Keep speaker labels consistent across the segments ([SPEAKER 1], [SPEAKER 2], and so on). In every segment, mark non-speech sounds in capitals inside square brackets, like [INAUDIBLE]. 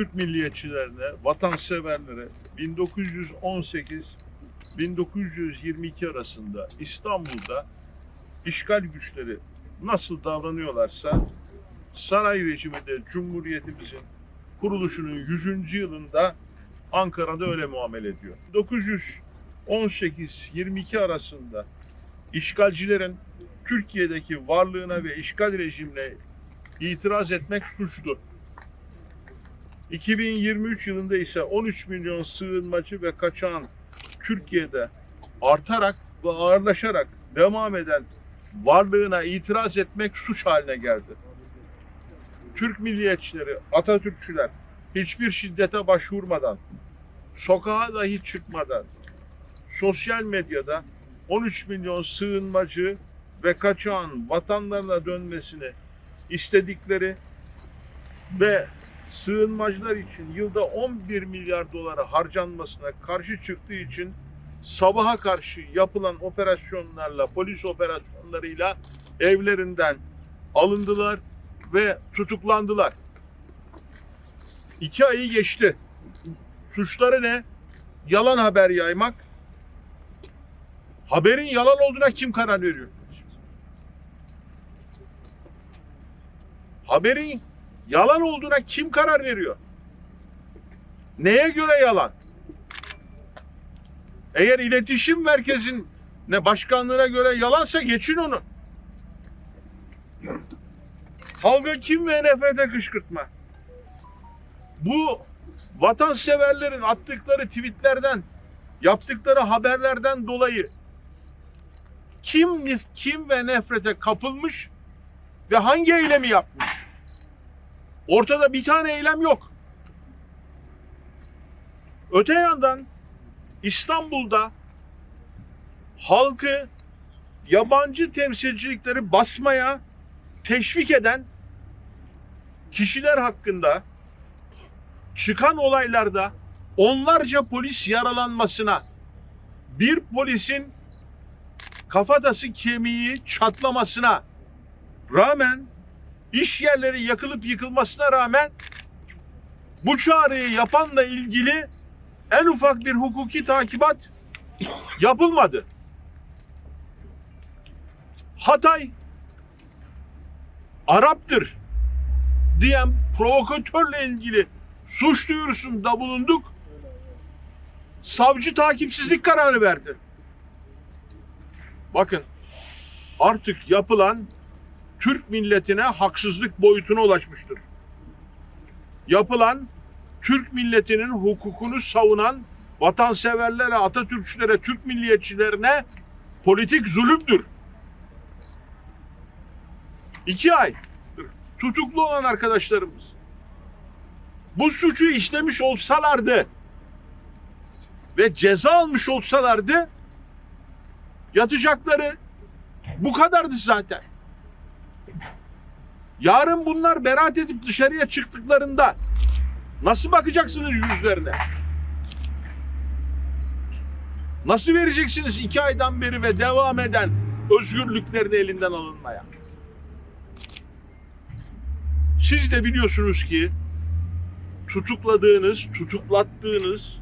[SPEAKER 1] Türk milliyetçilerine, vatanseverlere 1918-1922 arasında İstanbul'da işgal güçleri nasıl davranıyorlarsa saray rejimi de Cumhuriyetimizin kuruluşunun 100. yılında Ankara'da öyle muamele ediyor. 1918-22 arasında işgalcilerin Türkiye'deki varlığına ve işgal rejimine itiraz etmek suçtur. 2023 yılında ise 13 milyon sığınmacı ve kaçağın Türkiye'de artarak ve ağırlaşarak devam eden varlığına itiraz etmek suç haline geldi. Türk milliyetçileri, Atatürkçüler hiçbir şiddete başvurmadan, sokağa dahi çıkmadan, sosyal medyada 13 milyon sığınmacı ve kaçağın vatanlarına dönmesini istedikleri ve sığınmacılar için yılda 11 milyar doları harcanmasına karşı çıktığı için sabaha karşı yapılan operasyonlarla, polis operasyonlarıyla evlerinden alındılar ve tutuklandılar. İki ayı geçti. Suçları ne? Yalan haber yaymak. Haberin yalan olduğuna kim karar veriyor? Haberin yalan olduğuna kim karar veriyor? Neye göre yalan? Eğer iletişim merkezin ne başkanlığına göre yalansa geçin onu. Kavga kim ve nefrete kışkırtma. Bu vatanseverlerin attıkları tweetlerden, yaptıkları haberlerden dolayı kim kim ve nefrete kapılmış ve hangi eylemi yapmış? Ortada bir tane eylem yok. Öte yandan İstanbul'da halkı yabancı temsilcilikleri basmaya teşvik eden kişiler hakkında çıkan olaylarda onlarca polis yaralanmasına bir polisin kafatası kemiği çatlamasına rağmen iş yerleri yakılıp yıkılmasına rağmen bu çağrıyı yapanla ilgili en ufak bir hukuki takibat yapılmadı. Hatay Arap'tır diyen provokatörle ilgili suç duyurusunda bulunduk. Savcı takipsizlik kararı verdi. Bakın artık yapılan Türk milletine haksızlık boyutuna ulaşmıştır. Yapılan Türk milletinin hukukunu savunan vatanseverlere, Atatürkçülere, Türk milliyetçilerine politik zulümdür. İki ay tutuklu olan arkadaşlarımız bu suçu işlemiş olsalardı ve ceza almış olsalardı yatacakları bu kadardı zaten. Yarın bunlar beraat edip dışarıya çıktıklarında nasıl bakacaksınız yüzlerine? Nasıl vereceksiniz iki aydan beri ve devam eden özgürlüklerini elinden alınmaya? Siz de biliyorsunuz ki tutukladığınız, tutuklattığınız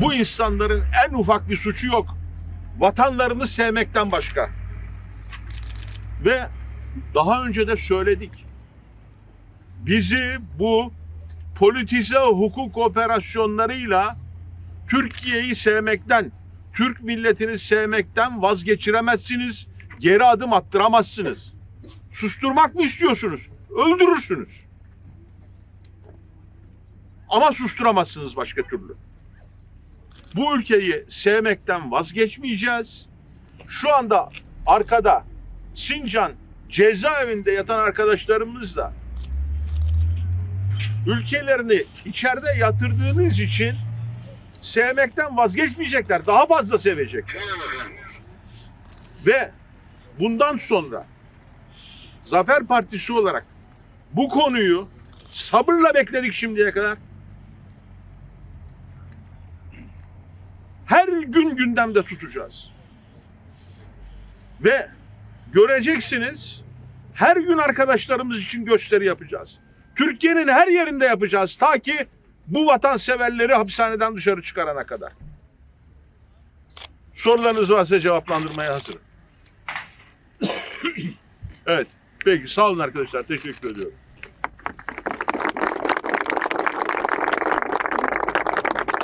[SPEAKER 1] bu insanların en ufak bir suçu yok. Vatanlarını sevmekten başka. Ve daha önce de söyledik. Bizi bu politize hukuk operasyonlarıyla Türkiye'yi sevmekten, Türk milletini sevmekten vazgeçiremezsiniz, geri adım attıramazsınız. Susturmak mı istiyorsunuz? Öldürürsünüz. Ama susturamazsınız başka türlü. Bu ülkeyi sevmekten vazgeçmeyeceğiz. Şu anda arkada Sincan cezaevinde yatan arkadaşlarımız da ülkelerini içeride yatırdığınız için sevmekten vazgeçmeyecekler. Daha fazla sevecekler. Ve bundan sonra Zafer Partisi olarak bu konuyu sabırla bekledik şimdiye kadar. Her gün gündemde tutacağız. Ve göreceksiniz her gün arkadaşlarımız için gösteri yapacağız. Türkiye'nin her yerinde yapacağız ta ki bu vatanseverleri hapishaneden dışarı çıkarana kadar. Sorularınız varsa cevaplandırmaya hazırım. [COUGHS] evet. Peki sağ olun arkadaşlar. Teşekkür ediyorum.